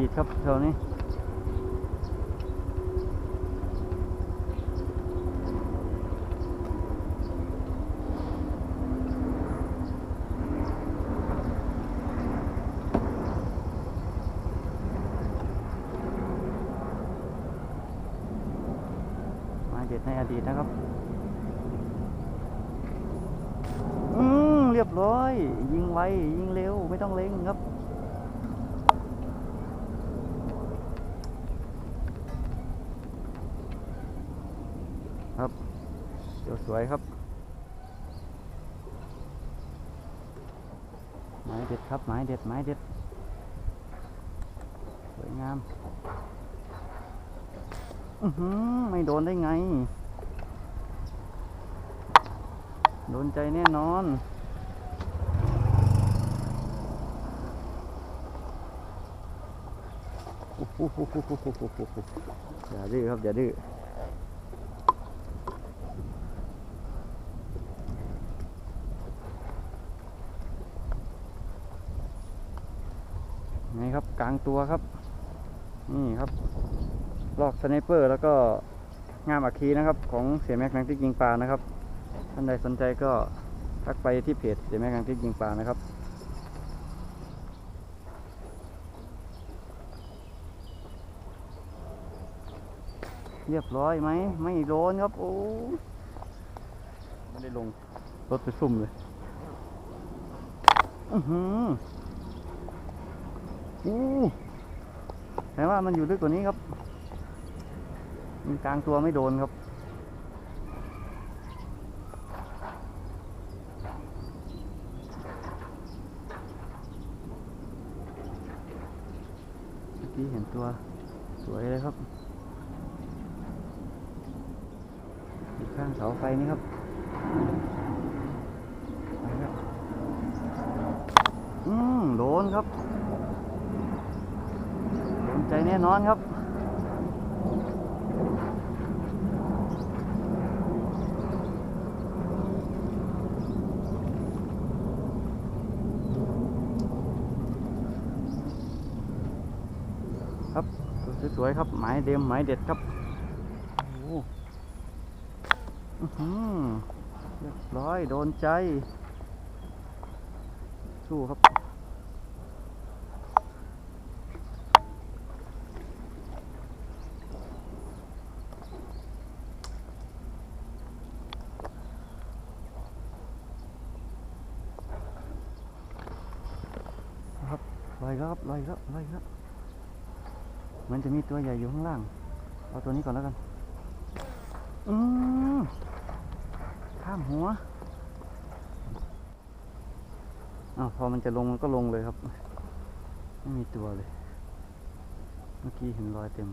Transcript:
ดีตครับแถวนี้มาเด็ดในอดีตนะครับ อืม เรียบร้อย ยิงไว ยิงเร็ว ไม่ต้องเล็งครับ ครับเดี๋ยวสวยครับ ไม้เด็ดครับ ไม้เด็ด ไม้เด็ด สวยงาม อือหือไม่โดนได้ไง โดนใจแน่นอนอย่าดื้อครับ อย่าดื้อ ไงครับกลางตัวครับ นี่ครับลอกสไนเปอร์แล้วก็งามอัคคีนะครับ ของเสียแม็กนังที่ยิงปลานะครับ ท่านใดสนใจก็ทักไปที่เพจเสียแม่กางทิพย์ยิงปลานะครับเรียบร้อยไหม ไม่โดนครับ โอ้ไม่ได้ลง รถไปซุ่มเลย อือหือ อู้แต่ว่ามันอยู่ลึกกว่านี้ครับ มันกลางตัวไม่โดนครับ เมื่อกี้เห็นตัวสวยเลยครับอยู่ข้างเสาไฟนี่ครับไปแล้วอืมโดนครับ ใจแน่นอนครับครับสวยๆครับหมายเดมหมายเด็ดครับโอ้โหอื้อหือเรียบร้อยโดนใจ สู้ครับ ครับ ลอยครับลอยครับลอยครับเหมือนจะมีตัวใหญ่อยู่ข้างล่าง เอาตัวนี้ก่อนแล้วกัน อืมข้ามหัวอ้าวพอมันจะลงมันก็ลงเลยครับ ไม่มีตัวเลย เมื่อกี้เห็นรอยเต็ม